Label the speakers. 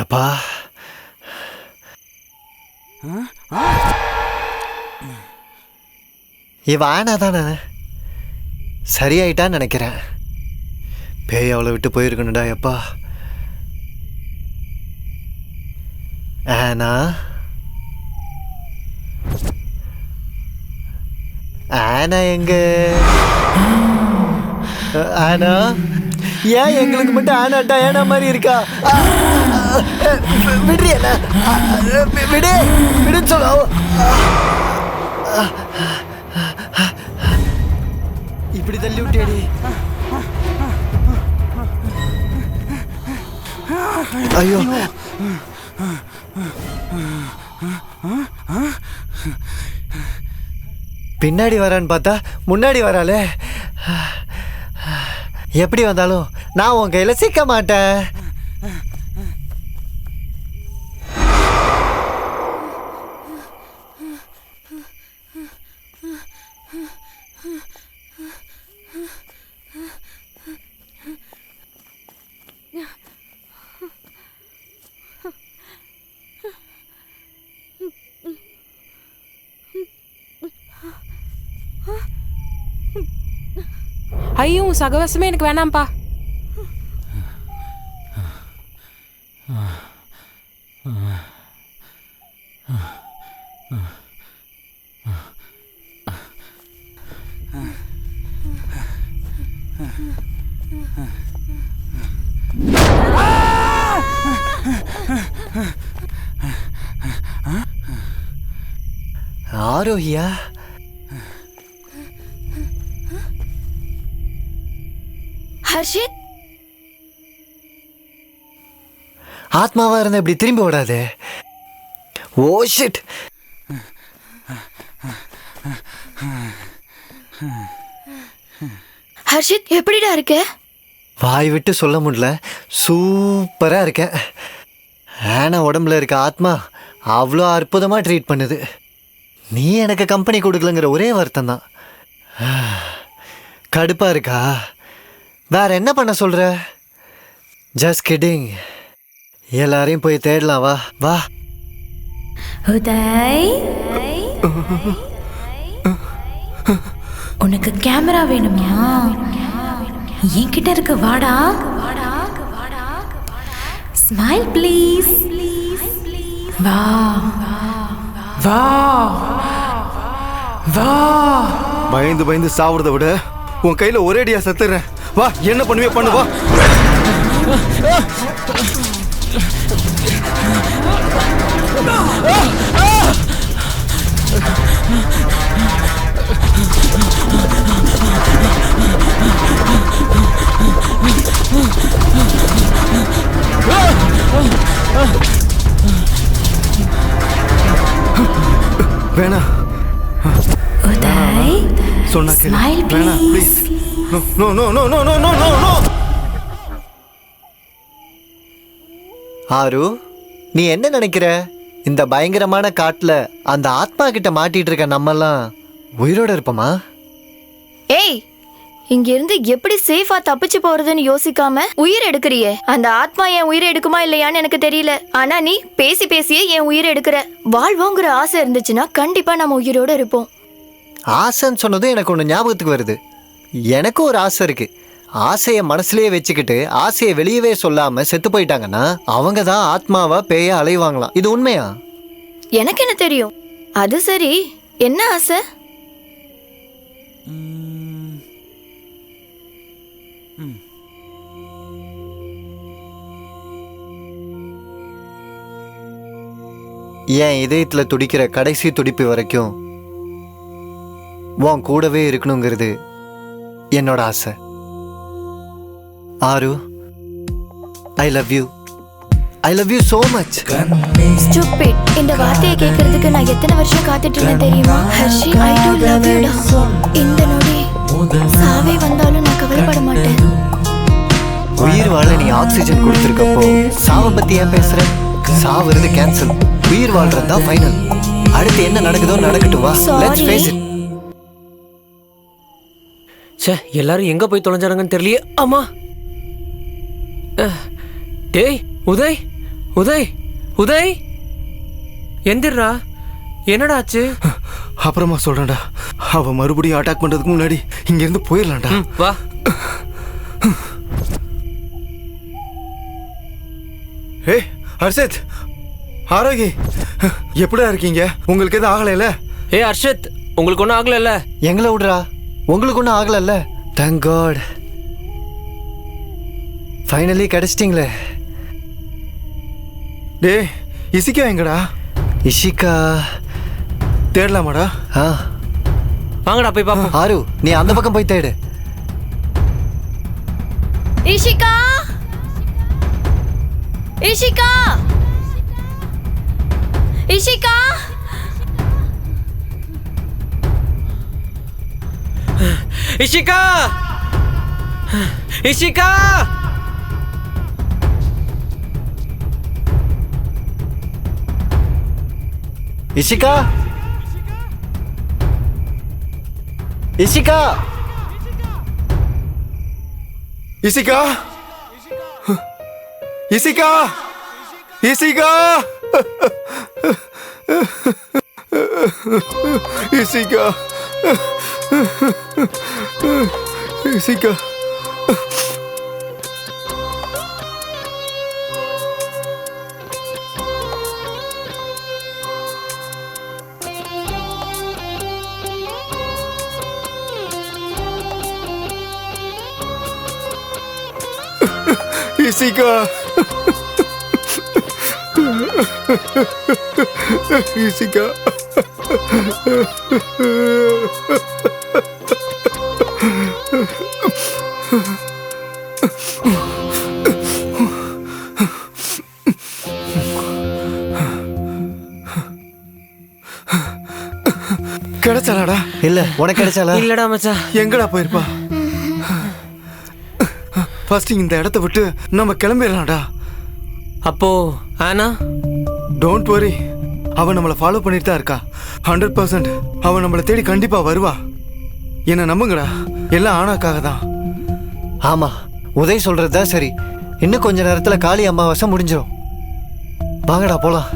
Speaker 1: எப்பா இவ ஆனா தானே? சரியாயிட்டான்னு நினைக்கிறேன். பேய் அவளை விட்டு போயிருக்கணுடா எப்பா ஆனா. ஆனா எங்க? ஆனா. ஏன் எங்களுக்கு மட்டும் ஆனாட்டா ஏனா மாதிரி இருக்கா? ஆ, ஆ, விடு விடுன்னு சொல்ல. இப்படி தள்ளி விட்டேடி ஐயோ. பின்னாடி வரான்னு பார்த்தா முன்னாடி வராளே. எப்படி வந்தாலும் நான் உன் கையில சிக்க மாட்டேன்.
Speaker 2: ஐயோ உன் சகவாசமே எனக்கு வேணாம்ப்பா.
Speaker 1: ஆரோஹியா
Speaker 3: ஹர்ஷித்
Speaker 1: ஆத்மாவா இருந்தா இப்படி திரும்பி விடாதே ஓ ஷிட்
Speaker 3: ஹர்ஷித் எப்படிடா இருக்க?
Speaker 1: வாய் விட்டு சொல்ல முடியல. சூப்பரா இருக்கேன். ஆனா உடம்புல இருக்க ஆத்மா அவ்வளோ அற்புதமா ட்ரீட் பண்ணுது. நீ எனக்கு கம்பெனி கொடுக்கலங்கிற ஒரே வருத்தம் தான் கடுப்பா இருக்கா? வேற என்ன பண்ண சொல்ற? ஜஸ்ட் கிட்டிங் எல்லாரையும் போய் தேடலாம் வா வா.
Speaker 4: உதய். உனக்கு கேமரா வேணுமா என்கிட்ட இருக்கு வாடா. ஸ்மைல் ப்ளீஸ் வா.
Speaker 2: வா. வா.
Speaker 5: பயந்து பயந்து சாவுறத விட உன் கையில ஒரேடியா செத்துறேன். வா என்ன பண்ணுவே பண்ணு வா.
Speaker 4: உதய்
Speaker 5: சொன்னா கேளு.
Speaker 4: please.
Speaker 5: Please no no no no no no no
Speaker 1: ஆரு நீ என்ன நினைக்கிற? இந்த பயங்கரமான காட்டுல அந்த ஆத்மா கிட்ட மாட்டிட்டு இருக்க நம்மெல்லாம் உயிரோட இருப்போமா?
Speaker 3: ஏய் இங்க இருந்து எப்படி சேஃபா தப்பிச்சு போறதுன்னு யோசிக்காம உயிர் எடுக்கிறியே? அந்த ஆத்மா என் உயிரை எடுக்குமா இல்லையான்னு எனக்கு தெரியல. ஆனா நீ பேசி பேசியே என் உயிரை எடுக்கிற. வாழ்வோங்கிற ஆசை இருந்துச்சுன்னா கண்டிப்பா நம்ம உயிரோட இருப்போம்.
Speaker 1: ஆசைன்னு சொன்னதும் எனக்கு ஒன்று ஞாபகத்துக்கு வருது. எனக்கும் ஒரு ஆசை இருக்கு. ஆசையை மனசுலயே வச்சுக்கிட்டு ஆசையை வெளியவே சொல்லாம செத்து போயிட்டாங்கன்னா அவங்க தான் ஆத்மாவா பேய அலைவாங்களாம். இது உண்மையா?
Speaker 3: எனக்கு என்ன தெரியும்? அது சரி. என்ன ஆசை?
Speaker 1: என் இதயத்துல துடிக்கிற கடைசி துடிப்பு வரைக்கும் உன் கூடவே இருக்கணுங்கிறது என்னோட ஆசை. ஆரு I love you I love you so much
Speaker 3: Stupid. இந்த வார்த்தையை கேட்கறதுக்கு நான் எத்தனை வருஷம் காத்துட்டு இருந்தேன் தெரியுமா? ஹர்ஷி ஐ do love you டா. இந்த நொடி சாவே வந்தாலும் நான் கவலைப்பட மாட்டேன்.
Speaker 1: உயிர் வாழ நீ ஆக்சிஜன் கொடுத்துருக்கப்போ சாவை பத்தி ஏன் பேசுற? சாவுறது கேன்சல் உயிர் வாழ்றது தான் ஃபைனல் அடுத்து என்ன நடக்குதோ நடக்கட்டும் வா. லெட்ஸ் ஃபேஸ் இட்
Speaker 6: ச்சே எல்லாரும் எங்க போய் தொலைஞ்சானுங்கன்னு தெரியலையே. அஹ், டேய் உதய் உதய் உதய். எந்திரா என்னடா ஆச்சு?
Speaker 5: அப்புறமா சொல்றேன்டா. அவ மறுபடியும் அட்டாக் பண்றதுக்கு முன்னாடி இங்க இருந்து போயிடலாம்டா
Speaker 6: வா.
Speaker 5: ஏய் ஹர்ஷத். ஆரோகி எப்படிடா இருக்கீங்க? உங்களுக்கு எதுவும் ஆகலைல?
Speaker 6: ஏ அர்ஷத் உங்களுக்கு ஒன்றும் ஆகலைல்ல
Speaker 1: எங்களை விடுறா. உங்களுக்கு ஒன்றும் ஆகலல்ல? தேங்க் காட் ஃபைனலி கிடைச்சிட்டிங்களே.
Speaker 5: டேய் இசிக்கா எங்கடா?
Speaker 1: இஷிகா
Speaker 5: தேடலாமாடா?
Speaker 1: ஆ.
Speaker 6: வாங்கடா போய் பாப்போம்.
Speaker 1: ஆரு நீ அந்த பக்கம் போய் தேடு.
Speaker 3: இஷிகா இஷிகா இஷிகா
Speaker 1: 이씨까!
Speaker 5: 이씨까! 이씨까? 이씨까? 이씨까? 이씨까? 이씨까? 이씨까? இசிகா இசிகா இசிகா கிடைச்சாலாடா
Speaker 1: இல்ல உனக்கு கிடைச்சாலா
Speaker 6: இல்லடா மச்சான்.
Speaker 5: எங்கடா போயிருப்பா? ஃபர்ஸ்ட் இந்த இடத்த விட்டு நம்ம கிளம்பிடலாம்டா.
Speaker 6: அப்போ ஆனா?
Speaker 5: டோன்ட் வரி அவன் நம்மளை ஃபாலோ பண்ணிட்டு தான் இருக்கா. ஹண்ட்ரட் பர்சன்ட் அவன் நம்மளை தேடி கண்டிப்பாக வருவா. என்ன நம்புங்கடா. எல்லாம் ஆனாக்காக தான்
Speaker 1: ஆமாம் உதய் சொல்கிறது தான் சரி. இன்னும் கொஞ்ச நேரத்தில் காளி அமாவாசை முடிஞ்சிடும் வாங்கடா போகலாம்